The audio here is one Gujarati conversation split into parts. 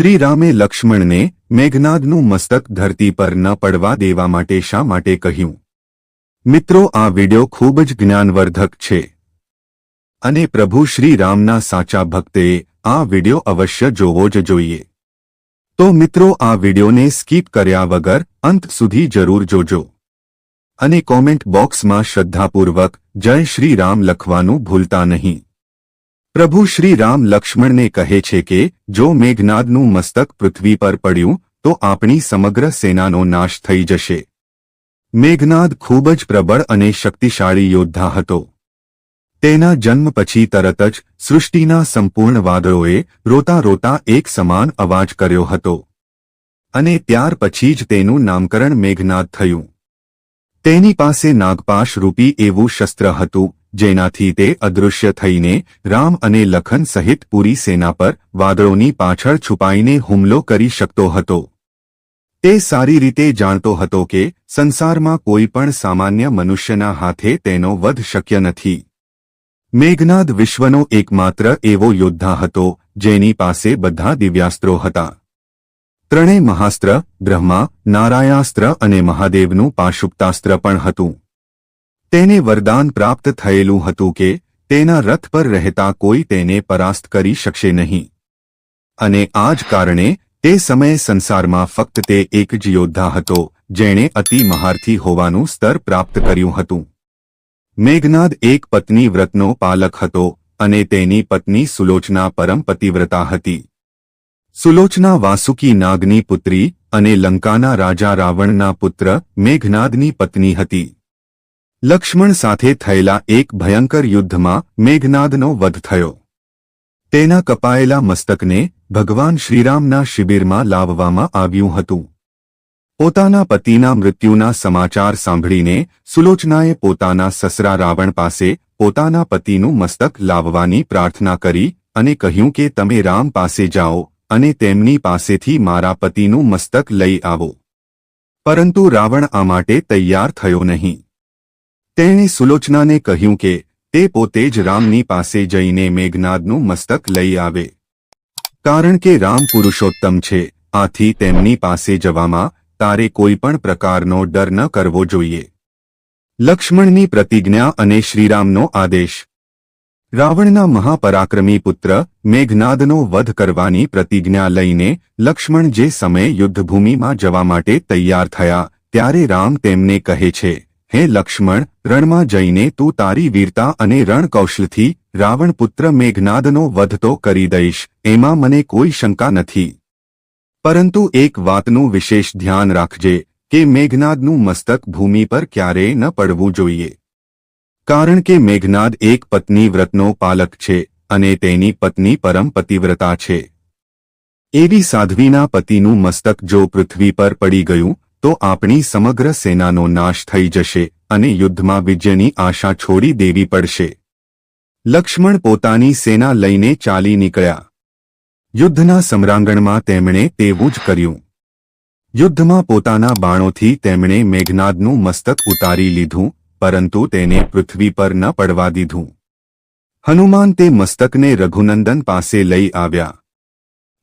શ્રીરામે લક્ષ્મણને મેઘનાદનું મસ્તક ધરતી પર ન પડવા દેવા માટે શા માટે કહ્યું? મિત્રો, આ વિડિયો ખૂબ જ જ્ઞાનવર્ધક છે. અને પ્રભુ શ્રીરામના સાચા ભક્તે આ વિડિયો અવશ્ય જોવો જ જોઈએ. તો મિત્રો, આ વિડિયોને સ્કીપ કર્યા વગર અંત સુધી જરૂર જોજો. અને કોમેન્ટ બોક્સમાં શ્રદ્ધાપૂર્વક જય શ્રી રામ લખવાનું ભૂલતા નહીં. પ્રભુ શ્રી રામ લક્ષ્મણને કહે છે કે, જો મેઘનાદનું મસ્તક પૃથ્વી પર પડ્યું, તો આપણી સમગ્ર સેનાનો નાશ થઈ જશે. મેઘનાદ ખૂબ જ પ્રબળ અને શક્તિશાળી યોદ્ધા હતો. તેના જન્મ પછી તરત જ સૃષ્ટિના સંપૂર્ણ વાદળોએ રોતા રોતા એક સમાન અવાજ કર્યો હતો. અને ત્યાર પછી જ તેનું નામકરણ મેઘનાદ થયું. તેની પાસે નાગપાશ રૂપી એવું શસ્ત્ર હતું જેનાથી તે અદૃશ્ય થઈને રામ અને લખન સહિત પૂરી સેના પર વાદળોની પાછળ છુપાઈને હુમલો કરી શકતો હતો. તે સારી રીતે જાણતો હતો કે સંસારમાં કોઈ પણ સામાન્ય મનુષ્યના હાથે તેનો વધ શક્ય નથી. મેઘનાદ વિશ્વનો એકમાત્ર એવો યોદ્ધા હતો, જેની પાસે બધા દિવ્યાસ્ત્રો હતા. ત્રણેય મહાસ્ત્ર, બ્રહ્મા નારાયાસ્ત્ર અને મહાદેવનું પાશુપ્તાસ્ત્ર પણ હતું. તેને વરદાન પ્રાપ્ત થયેલું હતું કે તેના રથ પર રહેતા કોઈ તેને પરાસ્ત કરી શકશે નહીં. અને આ જ કારણે તે સમયે સંસારમાં ફક્ત તે એક જ યોદ્ધા હતો, જેણે અતિ મહારથી હોવાનું સ્તર પ્રાપ્ત કર્યું હતું. મેઘનાદ એક પત્ની વ્રતનો પાલક હતો અને તેની પત્ની સુલોચના પરમ પતિવ્રતા હતી. સુલોચના વાસુકી નાગની પુત્રી અને લંકાના રાજા રાવણના પુત્ર મેઘનાદની પત્ની હતી. લક્ષ્મણ સાથે થયેલા એક ભયંકર યુદ્ધમાં મેઘનાદનો વધ થયો. તેના કપાયેલા મસ્તકને ભગવાન શ્રીરામના શિબિરમાં લાવવામાં આવ્યું હતું. પોતાના પતિના મૃત્યુના સમાચાર સાંભળીને સુલોચનાએ પોતાના સસરા રાવણ પાસે પોતાના પતિનું મસ્તક લાવવાની પ્રાર્થના કરી અને કહ્યું કે તમે રામ પાસે જાઓ અને તેમની પાસેથી મારા પતિનું મસ્તક લઈ આવો. પરંતુ રાવણ આ માટે તૈયાર થયો નહીં. તેણે સુલોચનાને કહ્યું કે, તે પોતે જ રામની પાસે જઈને મેઘનાદનું મસ્તક લઈ આવે. કારણ કે રામ પુરુષોત્તમ છે, આથી તેમની પાસે જવામાં તારે કોઈ પણ પ્રકારનો ડર ન કરવો જોઈએ. લક્ષ્મણની પ્રતિજ્ઞા અને શ્રીરામનો આદેશ. રાવણના મહાપરાક્રમી પુત્ર મેઘનાદનો વધ કરવાની પ્રતિજ્ઞા લઈને લક્ષ્મણ જે સમયે યુદ્ધભૂમિમાં જવા માટે તૈયાર થયા, ત્યારે રામ તેમને કહે છે હે લક્ષ્મણ, રણમાં જઈને તું તારી વીરતા અને રણકૌશલથી રાવણ પુત્ર મેઘનાદનો વધતો કરી દઈશ, એમાં મને કોઈ શંકા નથી. પરંતુ એક વાતનું વિશેષ ધ્યાન રાખજે, કે મેઘનાદનું મસ્તક ભૂમિ પર ક્યારેય ન પડવું જોઈએ. કારણ કે મેઘનાદ એક પત્ની વ્રતનો પાલક છે, અને તેની પત્ની પરમ પતિવ્રતા છે. એવી સાધ્વીના પતિનું મસ્તક જો પૃથ્વી પર પડી ગયું તો આપણી સમગ્ર સેનાનો નાશ થઈ જશે અને યુદ્ધમાં વિજયની આશા છોડી દેવી પડશે. લક્ષ્મણ પોતાની સેના લઈને ચાલી નીકળ્યા. યુદ્ધના સમરાંગણમાં તેમણે તેવું જ કર્યું. યુદ્ધમાં પોતાના બાણોથી તેમણે મેઘનાદનું મસ્તક ઉતારી લીધું, પરંતુ તેને પૃથ્વી પર ન પડવા દીધું. હનુમાન તે મસ્તકને રઘુનંદન પાસે લઈ આવ્યા.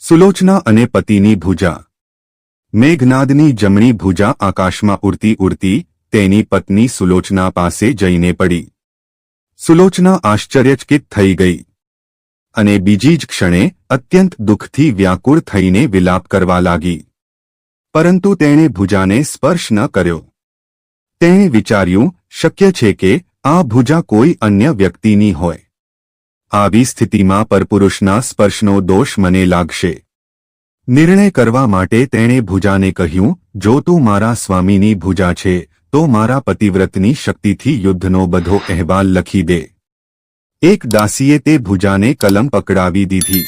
સુલોચના અને પતિની ભુજા. મેઘનાદની જમણી ભુજા આકાશમાં ઉડતી ઉડતી તેની પત્ની સુલોચના પાસે જઈને પડી. સુલોચના આશ્ચર્યચકિત થઈ ગઈ. અને બીજી જ ક્ષણે અત્યંત દુઃખથી વ્યાકુળ થઈને વિલાપ કરવા લાગી. પરંતુ તેણે ભુજાને સ્પર્શ ન કર્યો. તેણે વિચાર્યું, શક્ય છે કે આ ભુજા કોઈ અન્ય વ્યક્તિની હોય. આવી સ્થિતિમાં પરપુરુષના સ્પર્શનો દોષ મને લાગશે. નિર્ણય કરવા માટે તેણે ભુજાને કહ્યું, જો તું મારા સ્વામીની ભુજા છે, તો મારા પતિવ્રતની શક્તિથી યુદ્ધનો બધો અહેવાલ લખી દે. એક દાસીએ તે ભુજાને કલમ પકડાવી દીધી.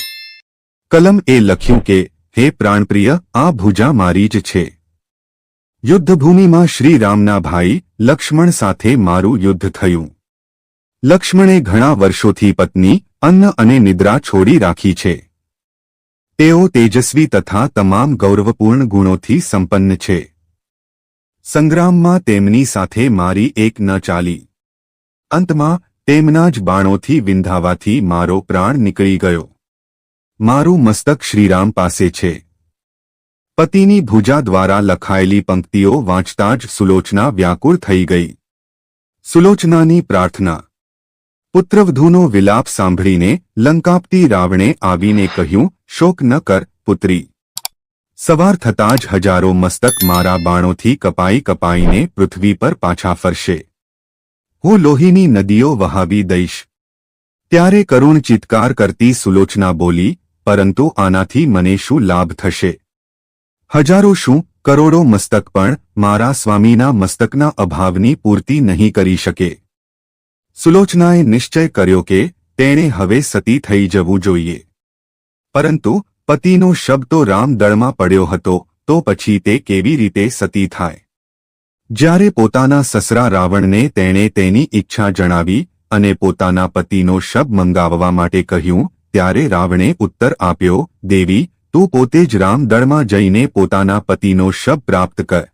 કલમ એ લખ્યું કે, હે પ્રાણપ્રિય, આ ભુજા મારી જ છે. યુદ્ધભૂમિમાં શ્રીરામના ભાઈ લક્ષ્મણ સાથે મારું યુદ્ધ થયું. લક્ષ્મણે ઘણા વર્ષોથી પત્ની, અન્ન અને નિદ્રા છોડી રાખી છે. તેઓ તેજસ્વી તથા તમામ ગૌરવપૂર્ણ ગુણોથી સંપન્ન છે. સંગ્રામમાં તેમની સાથે મારી એક ન ચાલી. અંતમાં, તેમના જ બાણોથી વિંધાવાથી મારો પ્રાણ નીકળી ગયો. મારું મસ્તક શ્રીરામ પાસે છે. પતિની ભુજા દ્વારા લખાયેલી પંક્તિઓ વાંચતા જ સુલોચના વ્યાકુળ થઈ ગઈ. સુલોચનાની પ્રાર્થના પુત્રવધૂનો વિલાપ સાંભળીને લંકાપતી રાવણે આવીને કહ્યું, શોક ન કર, પુત્રી. સવાર થતાં જ હજારો મસ્તક મારા બાણોથી કપાઈ કપાઈને પૃથ્વી પર પાછા ફરશે. હું લોહીની નદીઓ વહાવી દઈશ. ત્યારે કરુણ ચિત્કાર કરતી સુલોચના બોલી, પરંતુ આનાથી મને શું લાભ થશે? હજારો શું, કરોડો મસ્તક પણ મારા સ્વામીના મસ્તકના અભાવની પૂર્તિ નહીં કરી શકે. સુલોચનાએ નિશ્ચય કર્યો કે તેણે હવે સતી થઈ જવું જોઈએ. પરંતુ પતિનો શબ્દ તો રામદળમાં પડ્યો હતો, તો પછી તે કેવી રીતે સતી થાય? જ્યારે પોતાના સસરા રાવણને તેણે તેની ઈચ્છા જણાવી અને પોતાના પતિનો શબ મંગાવવા માટે કહ્યું, ત્યારે રાવણે ઉત્તર આપ્યો, દેવી, તું પોતે જ રામદળમાં જઈને પોતાના પતિનો શબ પ્રાપ્ત કર.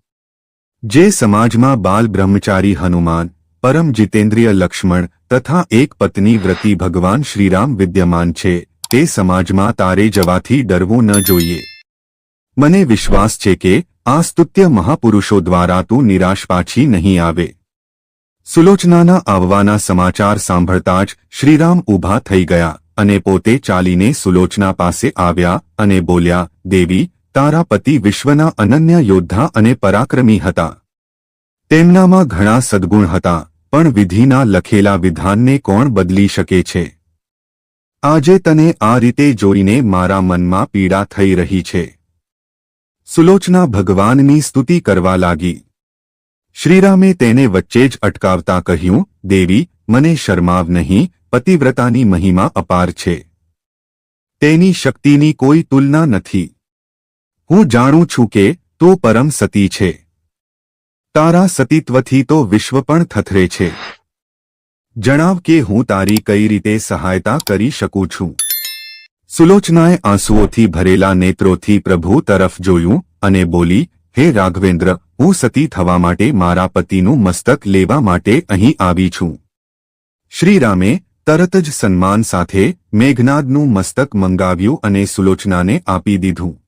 જે સમાજમાં બાલ બ્રહ્મચારી હનુમાન પરમ જીતેન્દ્રિય લક્ષ્મણ તથા એક પત્ની વ્રતી ભગવાન શ્રીરામ વિદ્યમાન છે, તે સમાજમાં તારે જવાથી ડરવું ન જોઈએ. મને વિશ્વાસ છે કે, આ સ્તુત્ય મહાપુરુષો દ્વારા તું નિરાશ પાછી નહીં આવે. સુલોચનાના આવવાના સમાચાર સાંભળતા જ શ્રીરામ ઊભા થઈ ગયા અને પોતે ચાલીને સુલોચના પાસે આવ્યા અને બોલ્યા, દેવી, તારા પતિ વિશ્વના અનન્ય યોદ્ધા અને પરાક્રમી હતા. તેમનામાં ઘણા સદ્ગુણ હતા. પણ વિધિના લખેલા વિધાનને કોણ બદલી શકે છે? આજે તને આ રીતે જોઈને મારા મનમાં પીડા થઈ રહી છે. સુલોચના ભગવાનની સ્તુતિ કરવા લાગી. શ્રીરામે તેને વચ્ચે જ અટકાવતા કહ્યું, દેવી, મને શરમાવ નહીં, પતિવ્રતાની મહિમા અપાર છે. તેની શક્તિની કોઈ તુલના નથી. હું જાણું છું કે તું પરમ સતી છે. તારા સતીત્વથી તો વિશ્વ પણ થથરે છે. જણાવ કે હું તારી કઈ રીતે સહાયતા કરી શકું છું. સુલોચનાએ આંસુઓથી ભરેલા નેત્રોથી પ્રભુ તરફ જોયું અને બોલી, હે રાઘવેન્દ્ર, હું સતી થવા માટે મારા પતિનું મસ્તક લેવા માટે અહીં આવી છું. શ્રીરામે તરત જ સન્માન સાથે મેઘનાદનું મસ્તક મંગાવ્યું અને સુલોચનાને આપી દીધું.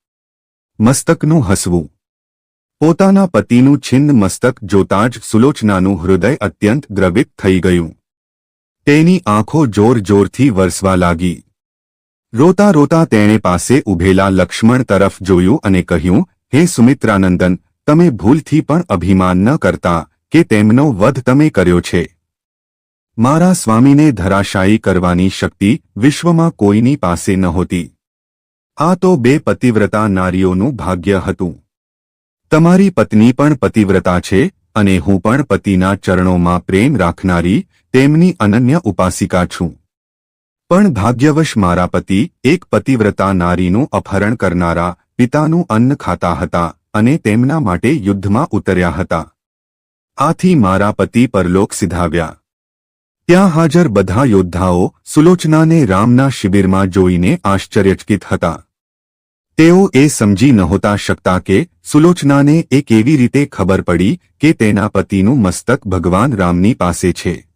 મસ્તકનું હસવું. પોતાના પતિનું છિન્ન મસ્તક જોતા જ સુલોચનાનું હૃદય અત્યંત દ્રવિત થઈ ગયું. તેની આંખો જોર જોરથી વરસવા લાગી. રોતા રોતા તેણે પાસે ઉભેલા લક્ષ્મણ તરફ જોયું અને કહ્યું, હે સુમિત્રાનંદન, તમે ભૂલથી પણ અભિમાન ન કરતા કે તેમનો વધ તમે કર્યો છે. મારા સ્વામીને ધરાશાયી કરવાની શક્તિ વિશ્વમાં કોઈની પાસે નહોતી. આ તો બે પતિવ્રતા નારીઓનું ભાગ્ય હતું. તમારી પત્ની પણ પતિવ્રતા છે અને હું પણ પતિના ચરણોમાં પ્રેમ રાખનારી તેમની અનન્ય ઉપાસિકા છું. પણ ભાગ્યવશ મારા પતિ એક પતિવ્રતા નારીનું અપહરણ કરનારા પિતાનું અન્ન ખાતા હતા અને તેમના માટે યુદ્ધમાં ઉતર્યા હતા. આથી મારા પતિ પરલોક સિધાવ્યા. ત્યાં હાજર બધા યોદ્ધાઓ સુલોચનાને રામના શિબિરમાં જોઈને આશ્ચર્યચકિત હતા. તેઓ એ સમજી નહોતા શકતા કે સુલોચનાને એ કેવી રીતે ખબર પડી કે તેના પતિનું મસ્તક ભગવાન રામની પાસે છે.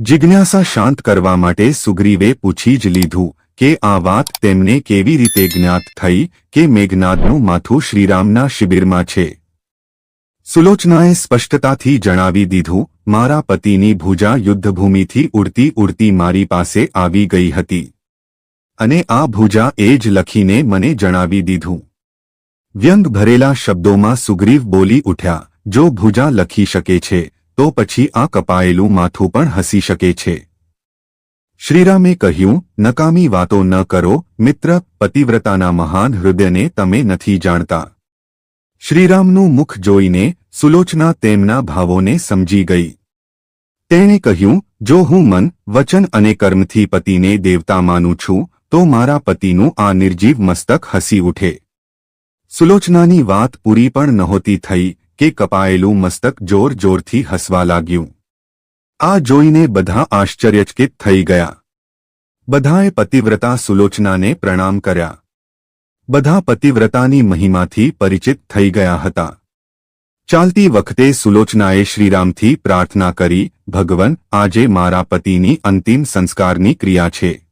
જિજ્ઞાસા શાંત કરવા માટે સુગ્રીવે પૂછી જ લીધું કે આ વાત તેમને કેવી રીતે જ્ઞાત થઈ કે મેઘનાદનું માથું શ્રીરામના શિબિરમાં છે. સુલોચનાએ સ્પષ્ટતાથી જણાવી દીધું, મારા પતિની ભુજા યુદ્ધભૂમિથી ઉડતી ઉડતી મારી પાસે આવી ગઈ હતી. અને આ ભુજા એ જ લખીને મને જણાવી દીધું. વ્યંગ ભરેલા શબ્દોમાં સુગ્રીવ બોલી ઉઠ્યા, જો ભુજા લખી શકે છે, તો પછી આ કપાયેલું માથું પણ હસી શકે છે. શ્રીરામે કહ્યું, નકામી વાતો ન કરો, મિત્ર, પતિવ્રતાના મહાન હૃદયને તમે નથી જાણતા. શ્રીરામનું મુખ જોઈને સુલોચના તેમના ભાવોને સમજી ગઈ. તેણે કહ્યું, જો હું મન, વચન અને કર્મથી પતિને દેવતા માનું છું, તો મારા પતિનું આ નિર્જીવ મસ્તક હસી ઉઠે. સુલોચનાની વાત પૂરી પણ નહોતી થઈ કે કપાયેલું મસ્તક જોર જોરથી હસવા લાગ્યું. આ જોઈને બધા આશ્ચર્યચકિત થઈ ગયા. બધાએ પતિવ્રતા સુલોચનાને પ્રણામ કર્યા. બધા પતિવ્રતાની મહિમાથી પરિચિત થઈ ગયા હતા. ચાલતી વખતે સુલોચનાએ શ્રીરામથી પ્રાર્થના કરી, ભગવન, આજે મારા પતિની અંતિમ સંસ્કારની ક્રિયા છે.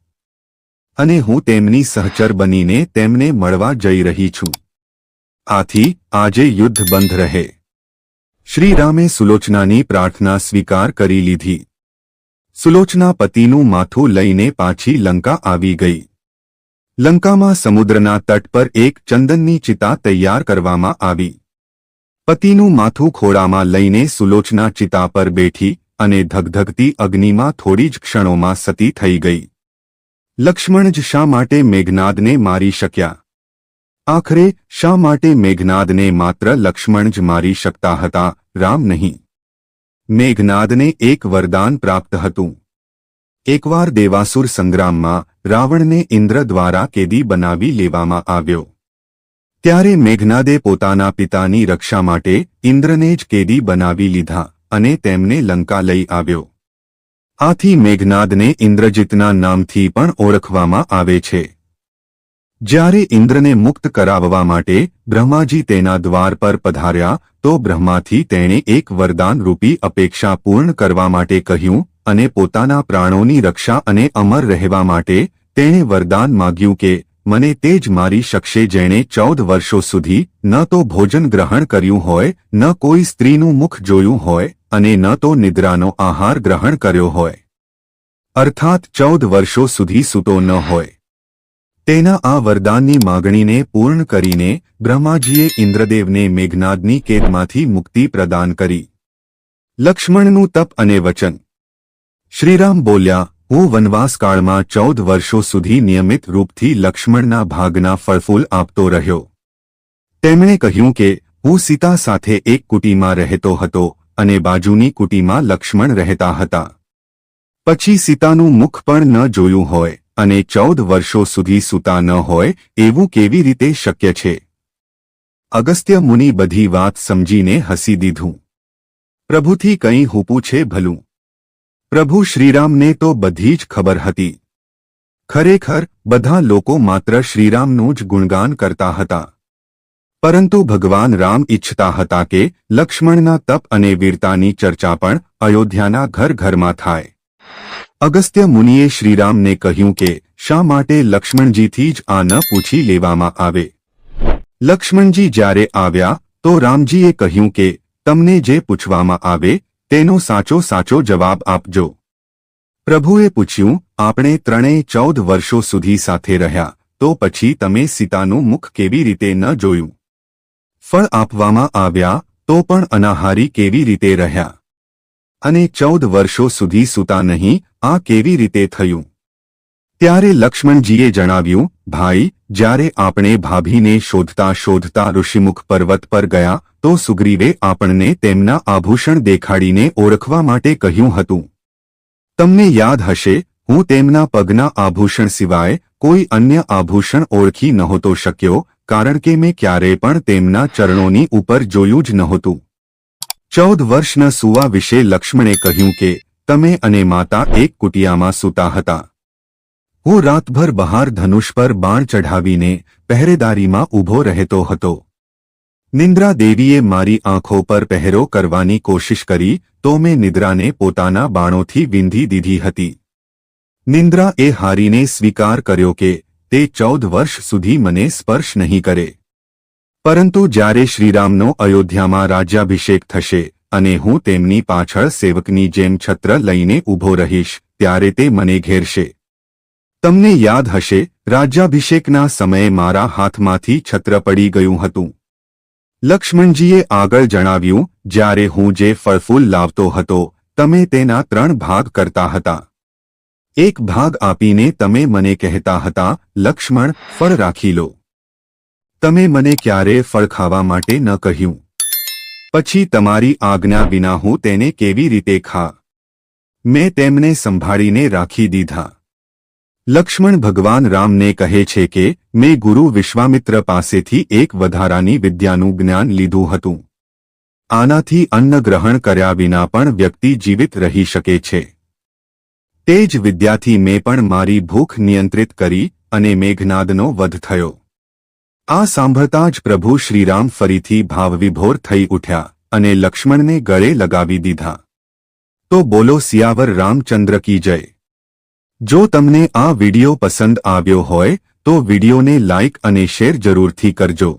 અને હું તેમની સહચર બનીને તેમને મળવા જઈ રહી છું. આથી આજે યુદ્ધ બંધ રહે. શ્રીરામે સુલોચનાની પ્રાર્થના સ્વીકાર કરી લીધી. સુલોચના પતિનું માથું લઈને પાછી લંકા આવી ગઈ. લંકામાં સમુદ્રના તટ પર એક ચંદનની ચિતા તૈયાર કરવામાં આવી. પતિનું માથું ખોળામાં લઈને સુલોચના ચિતા પર બેઠી અને ધગધગતી અગ્નિમાં થોડી જ ક્ષણોમાં સતી થઈ ગઈ. લક્ષ્મણ જ શા માટે મેઘનાદને મારી શક્યા? આખરે શા માટે મેઘનાદને માત્ર લક્ષ્મણ જ મારી શકતા હતા, રામ નહીં? મેઘનાદને એક વરદાન પ્રાપ્ત હતું. એકવાર દેવાસુર સંગ્રામમાં રાવણને ઇન્દ્ર દ્વારા કેદી બનાવી લેવામાં આવ્યો. ત્યારે મેઘનાદે પોતાના પિતાની રક્ષા માટે ઇન્દ્રને જ કેદી બનાવી લીધા અને તેમને લંકા લઈ આવ્યો. આથી મેઘનાદને ઇન્દ્રજીતના નામથી પણ ઓળખવામાં આવે છે. જ્યારે ઇન્દ્રને મુક્ત કરાવવા માટે બ્રહ્માજી તેના દ્વાર પર પધાર્યા, તો બ્રહ્માથી તેણે એક વરદાન રૂપી અપેક્ષા પૂર્ણ કરવા માટે કહ્યું અને પોતાના પ્રાણોની રક્ષા અને અમર રહેવા માટે તેણે વરદાન માગ્યું કે, મને તે જ મારી શકશે જેણે ચૌદ વર્ષો સુધી ન તો ભોજન ગ્રહણ કર્યું હોય, ન કોઈ સ્ત્રીનું મુખ જોયું હોય, અને ન તો નિદ્રાનો આહાર ગ્રહણ કર્યો હોય. અર્થાત ચૌદ વર્ષો સુધી સૂતો ન હોય. તેના આ વરદાનની માગણીને પૂર્ણ કરીને બ્રહ્માજીએ ઇન્દ્રદેવને મેઘનાદની કેદમાંથી મુક્તિ પ્રદાન કરી. લક્ષ્મણનું તપ અને વચન. શ્રીરામ બોલ્યા, હું વનવાસકાળમાં ચૌદ વર્ષો સુધી નિયમિત રૂપથી લક્ષ્મણના ભાગના ફળફૂલ આપતો રહ્યો. તેમણે કહ્યું કે, હું સીતા સાથે એક કુટીમાં રહેતો હતો અને બાજુની કુટીમાં લક્ષ્મણ રહેતા હતા. પછી સીતાનું મુખ પણ ન જોયું હોય. અને ચૌદ વર્ષો સુધી સૂતા ન હોય એવું કેવી રીતે શક્ય છે? અગસ્ત્ય મુનિ બધી વાત સમજીને હસી દીધું. પ્રભુથી કંઈ હુપું છે ભલું? પ્રભુ શ્રીરામને તો બધી જ ખબર હતી. ખરેખર, બધા લોકો માત્ર શ્રીરામનું જ ગુણગાન કરતા હતા. પરંતુ ભગવાન રામ ઇચ્છતા હતા કે લક્ષ્મણના તપ અને વીરતાની ચર્ચા પણ અયોધ્યાના ઘર ઘરમાં થાય. અગસ્ત્ય મુનિએ શ્રીરામને કહ્યું કે, શા માટે લક્ષ્મણજીથી જ આ ન પૂછી લેવામાં આવે? લક્ષ્મણજી જ્યારે આવ્યા, તો રામજીએ કહ્યું કે, તમને જે પૂછવામાં આવે, તેનો સાચો સાચો જવાબ આપજો. પ્રભુએ પૂછ્યું, આપણે ત્રણેય ચૌદ વર્ષો સુધી સાથે રહ્યા, તો પછી તમે સીતાનું મુખ કેવી રીતે ન જોયું? ફળ આપવામાં આવ્યા, તો પણ અનાહારી કેવી રીતે રહ્યા? અને ચૌદ વર્ષો સુધી સૂતા નહીં, આ કેવી રીતે થયું? ત્યારે લક્ષ્મણજીએ જણાવ્યું, ભાઈ, જ્યારે આપણે ભાભીને શોધતા શોધતા ઋષિમુખ પર્વત પર ગયા, તો સુગ્રીવે આપણને તેમના આભૂષણ દેખાડીને ઓળખવા માટે કહ્યું હતું. તમને યાદ હશે, હું તેમના પગના આભૂષણ સિવાય કોઈ અન્ય આભૂષણ ઓળખી નહોતો શક્યો, કારણ કે મેં ક્યારેય પણ તેમના ચરણોની ઉપર જોયું જ નહોતું. ચૌદ વર્ષના સુવા વિશે લક્ષ્મણે કહ્યું કે, તમે અને માતા એક કુટિયામાં સૂતા હતા. હું રાતભર બહાર ધનુષ પર બાણ ચઢાવીને પહેરેદારીમાં ઊભો રહેતો હતો. નિંદ્રા દેવીએ મારી આંખો પર પહેરો કરવાની કોશિશ કરી તો મેં નિદ્રાને પોતાના બાણોથી વિંધી દીધી હતી. નિંદ્રા એ હારીને સ્વીકાર કર્યો કે, તે ચૌદ વર્ષ સુધી મને સ્પર્શ નહીં કરે. પરંતુ જ્યારે શ્રીરામનો અયોધ્યામાં રાજ્યાભિષેક થશે અને હું તેમની પાછળ સેવકની જેમ છત્ર લઈને ઊભો રહીશ, ત્યારે તે મને ઘેરશે. તમને યાદ હશે, રાજ્યાભિષેકના સમયે મારા હાથમાંથી છત્ર પડી ગયું હતું. લક્ષ્મણજીએ આગળ જણાવ્યું, જ્યારે હું જે ફળફૂલ લાવતો હતો, તમે તેના ત્રણ ભાગ કરતા હતા. એક ભાગ આપીને તમે મને કહેતા હતા, લક્ષ્મણ, ફળ રાખી લો તમે મને ક્યારે ફળખાવા માટે ન કહ્યું? પછી તમારી આજ્ઞા વિના હું તેને કેવી રીતે ખા? મેં તેમને સંભાળીને રાખી દીધા. લક્ષ્મણ ભગવાન રામને કહે છે કે, મેં ગુરુ વિશ્વામિત્ર પાસેથી એક વધારાની વિદ્યાનું જ્ઞાન લીધું હતું. આનાથી અન્ન ગ્રહણ કર્યા વિના પણ વ્યક્તિ જીવિત રહી શકે છે. તે જ વિદ્યાથી મેં પણ મારી ભૂખ નિયંત્રિત કરી અને મેઘનાદનો વધ થયો. આ સાંભળતા જ પ્રભુ શ્રીરામ ફરીથી ભાવવિભોર થઈ ઉઠ્યા અને લક્ષ્મણને ગળે લગાવી દીધા. તો બોલો, સિયાવર રામચંદ્ર કી જય. જો તમને આ વિડિયો પસંદ આવ્યો હોય, તો વિડિયોને લાઇક અને શેર જરૂરથી કરજો.